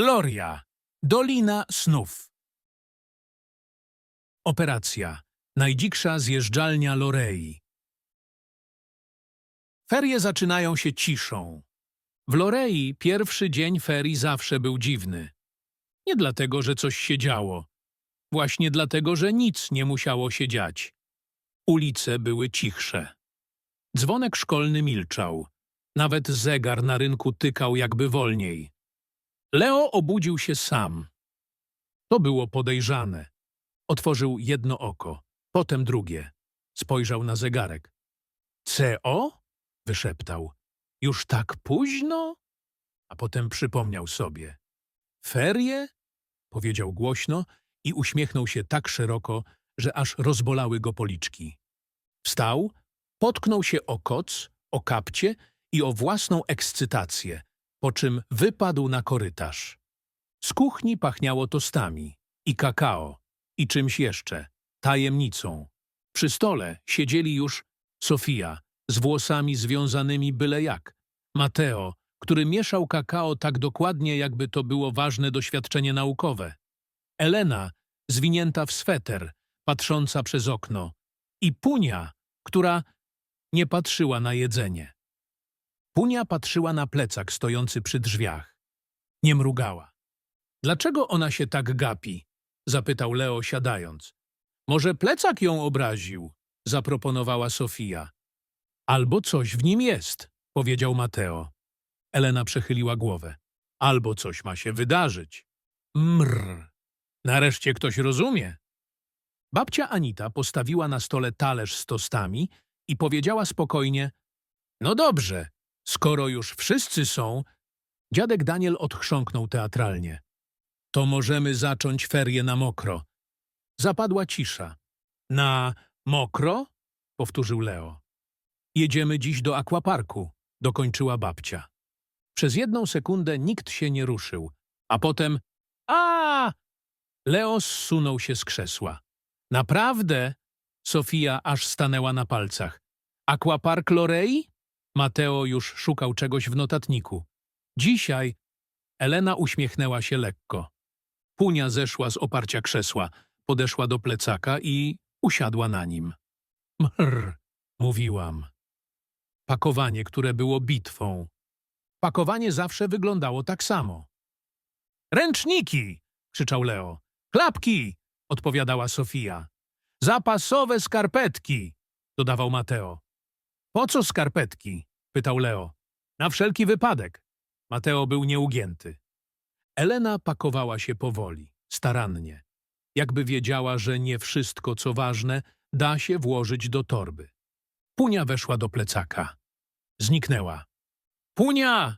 Loria. Dolina Snów. Operacja. Najdziksza zjeżdżalnia Lorei. Ferie zaczynają się ciszą. W Lorei pierwszy dzień ferii zawsze był dziwny. Nie dlatego, że coś się działo. Właśnie dlatego, że nic nie musiało się dziać. Ulice były cichsze. Dzwonek szkolny milczał. Nawet zegar na rynku tykał jakby wolniej. Leo obudził się sam. To było podejrzane. Otworzył jedno oko, potem drugie. Spojrzał na zegarek. CO? wyszeptał. Już tak późno? A potem przypomniał sobie. Ferie? powiedział głośno i uśmiechnął się tak szeroko, że aż rozbolały go policzki. Wstał, potknął się o koc, o kapcie i o własną ekscytację, po czym wypadł na korytarz. Z kuchni pachniało tostami i kakao i czymś jeszcze, tajemnicą. Przy stole siedzieli już Sofia z włosami związanymi byle jak, Mateo, który mieszał kakao tak dokładnie, jakby to było ważne doświadczenie naukowe, Elena, zwinięta w sweter, patrząca przez okno i Punia, która nie patrzyła na jedzenie. Punia patrzyła na plecak stojący przy drzwiach. Nie mrugała. Dlaczego ona się tak gapi? zapytał Leo siadając. Może plecak ją obraził? zaproponowała Sofia. Albo coś w nim jest, powiedział Mateo. Elena przechyliła głowę. Albo coś ma się wydarzyć. Mrr. Nareszcie ktoś rozumie. Babcia Anita postawiła na stole talerz z tostami i powiedziała spokojnie No dobrze, skoro już wszyscy są... Dziadek Daniel odchrząknął teatralnie. To możemy zacząć ferie na mokro. Zapadła cisza. Na mokro? Powtórzył Leo. Jedziemy dziś do akwaparku, dokończyła babcia. Przez jedną sekundę nikt się nie ruszył, a potem a! Leo zsunął się z krzesła. Naprawdę? Sofia aż stanęła na palcach. Aquapark Lorei? Mateo już szukał czegoś w notatniku. Dzisiaj Elena uśmiechnęła się lekko. Punia zeszła z oparcia krzesła, podeszła do plecaka i usiadła na nim. Mrr, mówiłam. Pakowanie, które było bitwą. Pakowanie zawsze wyglądało tak samo. Ręczniki! krzyczał Leo. Klapki! odpowiadała Sofia. Zapasowe skarpetki! dodawał Mateo. Po co skarpetki? Pytał Leo. Na wszelki wypadek. Mateo był nieugięty. Elena pakowała się powoli, starannie. Jakby wiedziała, że nie wszystko, co ważne, da się włożyć do torby. Punia weszła do plecaka. Zniknęła. Punia!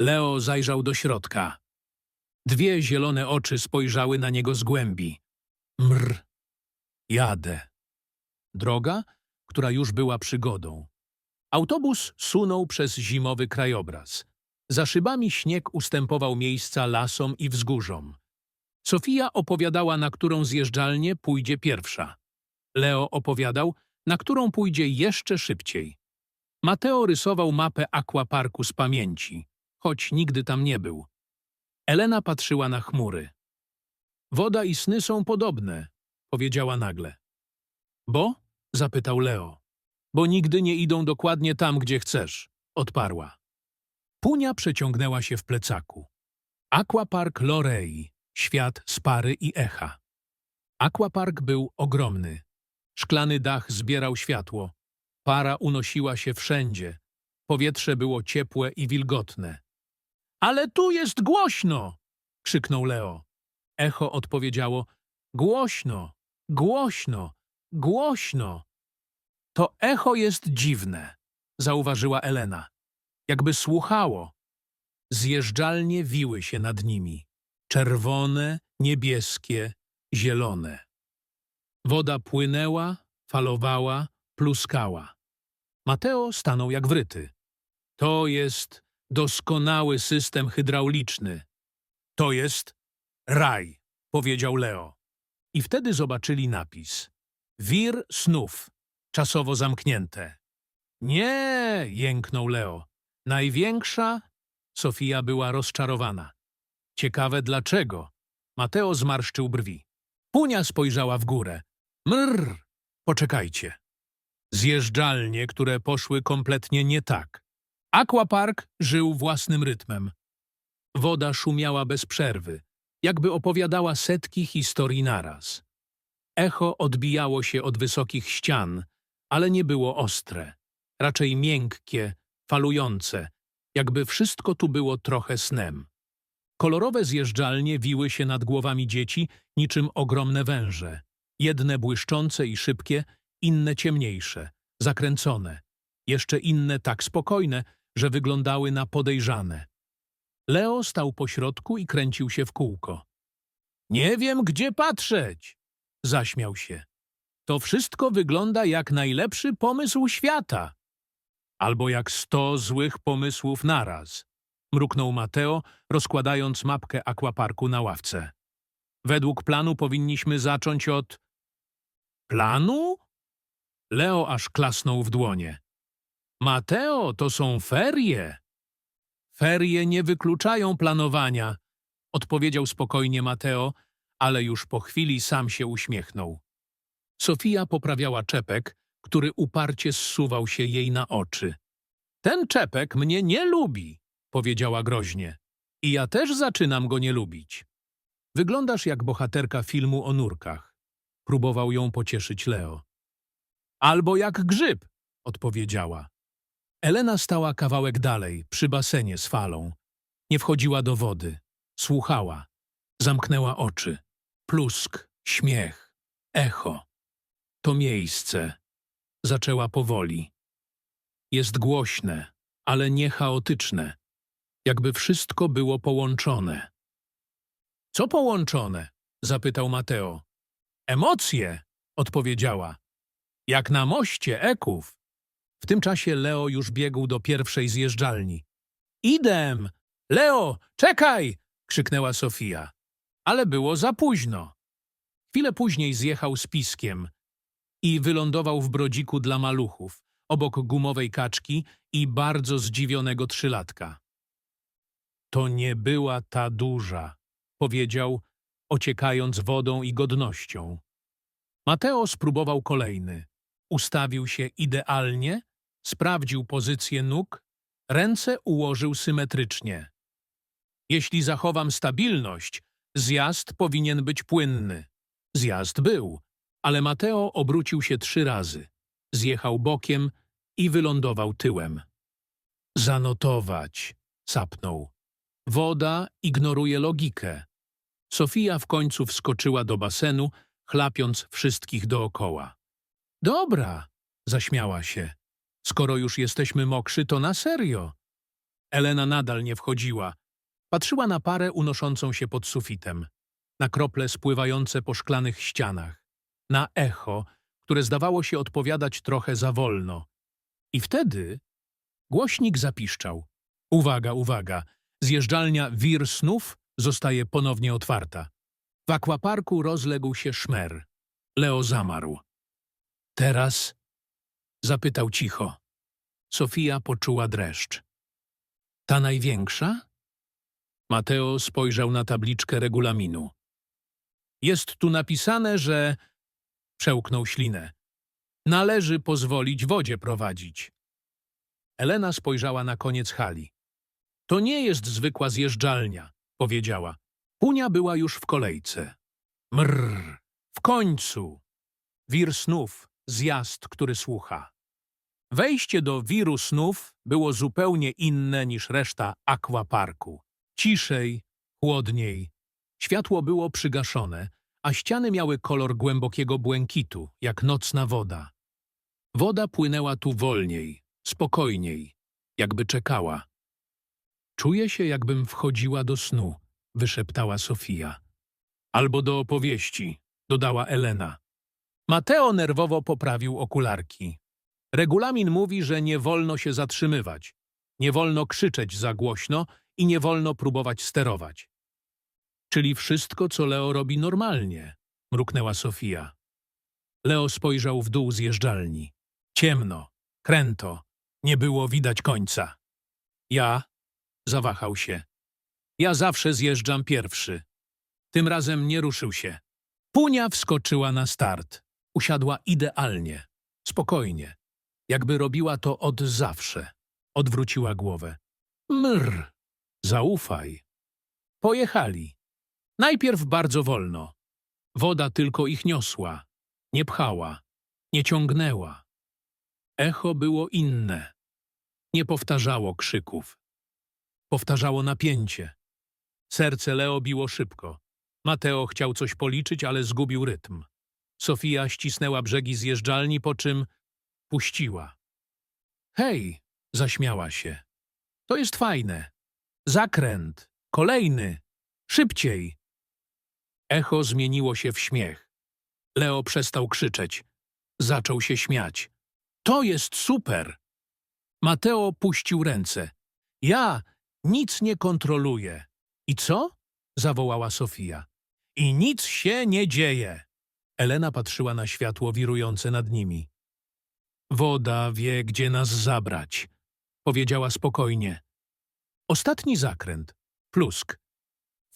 Leo zajrzał do środka. Dwie zielone oczy spojrzały na niego z głębi. Mr. Jadę. Droga, która już była przygodą. Autobus sunął przez zimowy krajobraz. Za szybami śnieg ustępował miejsca lasom i wzgórzom. Sofia opowiadała, na którą zjeżdżalnię pójdzie pierwsza. Leo opowiadał, na którą pójdzie jeszcze szybciej. Mateo rysował mapę akwaparku z pamięci, choć nigdy tam nie był. Elena patrzyła na chmury. Woda i sny są podobne, powiedziała nagle. Bo? zapytał Leo. Bo nigdy nie idą dokładnie tam, gdzie chcesz, odparła. Punia przeciągnęła się w plecaku. Aquapark Lorei, świat spary i echa. Aquapark był ogromny. Szklany dach zbierał światło. Para unosiła się wszędzie. Powietrze było ciepłe i wilgotne. Ale tu jest głośno! krzyknął Leo. Echo odpowiedziało: Głośno, głośno, głośno. To echo jest dziwne, zauważyła Elena. Jakby słuchało. Zjeżdżalnie wiły się nad nimi. Czerwone, niebieskie, zielone. Woda płynęła, falowała, pluskała. Mateo stanął jak wryty. To jest doskonały system hydrauliczny. To jest raj, powiedział Leo. I wtedy zobaczyli napis. Wir snów, czasowo zamknięte. Nie, jęknął Leo. Największa? Sofia była rozczarowana. Ciekawe dlaczego. Mateo zmarszczył brwi. Punia spojrzała w górę. Mrr, poczekajcie. Zjeżdżalnie, które poszły kompletnie nie tak. Aquapark żył własnym rytmem. Woda szumiała bez przerwy, jakby opowiadała setki historii naraz. Echo odbijało się od wysokich ścian, ale nie było ostre, raczej miękkie, falujące, jakby wszystko tu było trochę snem. Kolorowe zjeżdżalnie wiły się nad głowami dzieci niczym ogromne węże. Jedne błyszczące i szybkie, inne ciemniejsze, zakręcone. Jeszcze inne tak spokojne, że wyglądały na podejrzane. Leo stał pośrodku i kręcił się w kółko. Nie wiem, gdzie patrzeć, zaśmiał się. To wszystko wygląda jak najlepszy pomysł świata. Albo jak sto złych pomysłów naraz, mruknął Mateo, rozkładając mapkę akwaparku na ławce. Według planu powinniśmy zacząć od... Planu? Leo aż klasnął w dłonie. Mateo, to są ferie. Ferie nie wykluczają planowania, odpowiedział spokojnie Mateo, ale już po chwili sam się uśmiechnął. Sofia poprawiała czepek, który uparcie zsuwał się jej na oczy. Ten czepek mnie nie lubi, powiedziała groźnie. I ja też zaczynam go nie lubić. Wyglądasz jak bohaterka filmu o nurkach. Próbował ją pocieszyć Leo. Albo jak grzyb, odpowiedziała. Elena stała kawałek dalej, przy basenie z falą. Nie wchodziła do wody. Słuchała. Zamknęła oczy. Plusk, śmiech, echo. To miejsce. Zaczęła powoli. Jest głośne, ale nie chaotyczne. Jakby wszystko było połączone. Co połączone? zapytał Mateo. Emocje, odpowiedziała. Jak na moście eków. W tym czasie Leo już biegł do pierwszej zjeżdżalni. Idem! Leo, czekaj! krzyknęła Sofia. Ale było za późno. Chwilę później zjechał z piskiem i wylądował w brodziku dla maluchów, obok gumowej kaczki i bardzo zdziwionego trzylatka. To nie była ta duża, powiedział, ociekając wodą i godnością. Mateo spróbował kolejny. Ustawił się idealnie, sprawdził pozycję nóg, ręce ułożył symetrycznie. Jeśli zachowam stabilność, zjazd powinien być płynny. Zjazd był, ale Mateo obrócił się trzy razy. Zjechał bokiem i wylądował tyłem. Zanotować, sapnął. Woda ignoruje logikę. Sofia w końcu wskoczyła do basenu, chlapiąc wszystkich dookoła. Dobra, zaśmiała się. Skoro już jesteśmy mokrzy, to na serio. Elena nadal nie wchodziła. Patrzyła na parę unoszącą się pod sufitem, na krople spływające po szklanych ścianach, na echo, które zdawało się odpowiadać trochę za wolno. I wtedy głośnik zapiszczał. Uwaga, uwaga, zjeżdżalnia Wir Snów zostaje ponownie otwarta. W akwaparku rozległ się szmer. Leo zamarł. Teraz? Zapytał cicho. Sofia poczuła dreszcz. Ta największa? Mateo spojrzał na tabliczkę regulaminu. Jest tu napisane, że... Przełknął ślinę. Należy pozwolić wodzie prowadzić. Elena spojrzała na koniec hali. To nie jest zwykła zjeżdżalnia, powiedziała. Punia była już w kolejce. Mrr, w końcu! Wir snów, zjazd, który słucha. Wejście do wiru snów było zupełnie inne niż reszta akwaparku. Ciszej, chłodniej. Światło było przygaszone, a ściany miały kolor głębokiego błękitu, jak nocna woda. Woda płynęła tu wolniej, spokojniej, jakby czekała. Czuję się, jakbym wchodziła do snu, wyszeptała Sofia. Albo do opowieści, dodała Elena. Mateo nerwowo poprawił okularki. Regulamin mówi, że nie wolno się zatrzymywać, nie wolno krzyczeć za głośno i nie wolno próbować sterować. Czyli wszystko, co Leo robi normalnie, mruknęła Sofia. Leo spojrzał w dół zjeżdżalni. Ciemno, kręto, nie było widać końca. Ja zawahał się. Ja zawsze zjeżdżam pierwszy. Tym razem nie ruszył się. Punia wskoczyła na start. Usiadła idealnie, spokojnie, jakby robiła to od zawsze. Odwróciła głowę. Mrr, zaufaj. Pojechali. Najpierw bardzo wolno. Woda tylko ich niosła, nie pchała, nie ciągnęła. Echo było inne. Nie powtarzało krzyków. Powtarzało napięcie. Serce Leo biło szybko. Mateo chciał coś policzyć, ale zgubił rytm. Sofia ścisnęła brzegi zjeżdżalni, po czym puściła. Hej, zaśmiała się. To jest fajne. Zakręt. Kolejny. Szybciej. Echo zmieniło się w śmiech. Leo przestał krzyczeć. Zaczął się śmiać. To jest super! Mateo puścił ręce. Ja nic nie kontroluję. I co? zawołała Sofia. I nic się nie dzieje. Elena patrzyła na światło wirujące nad nimi. Woda wie, gdzie nas zabrać, powiedziała spokojnie. Ostatni zakręt. Plusk.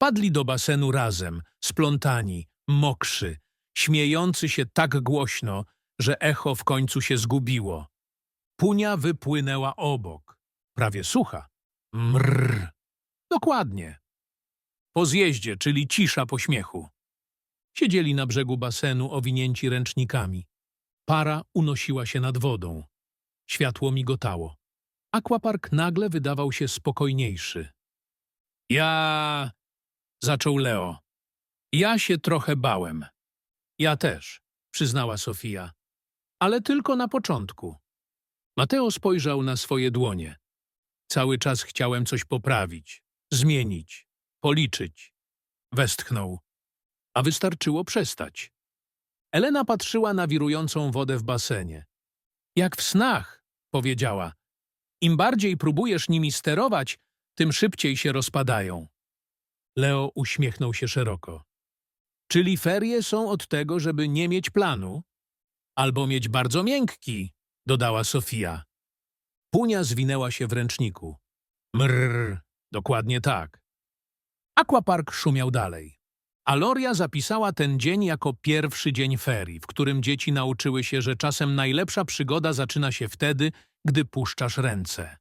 Wpadli do basenu razem, splątani, mokrzy, śmiejący się tak głośno, że echo w końcu się zgubiło. Punia wypłynęła obok, prawie sucha. Mrr. Dokładnie. Po zjeździe, czyli cisza po śmiechu. Siedzieli na brzegu basenu owinięci ręcznikami. Para unosiła się nad wodą. Światło migotało. Aquapark nagle wydawał się spokojniejszy. Ja... zaczął Leo. Ja się trochę bałem. Ja też, przyznała Sofia. Ale tylko na początku. Mateo spojrzał na swoje dłonie. Cały czas chciałem coś poprawić, zmienić, policzyć. Westchnął. A wystarczyło przestać. Elena patrzyła na wirującą wodę w basenie. Jak w snach, powiedziała. Im bardziej próbujesz nimi sterować, tym szybciej się rozpadają. Leo uśmiechnął się szeroko. Czyli ferie są od tego, żeby nie mieć planu? Albo mieć bardzo miękki, dodała Sofia. Punia zwinęła się w ręczniku. Mrr, dokładnie tak. Aquapark szumiał dalej. Aloria zapisała ten dzień jako pierwszy dzień ferii, w którym dzieci nauczyły się, że czasem najlepsza przygoda zaczyna się wtedy, gdy puszczasz ręce.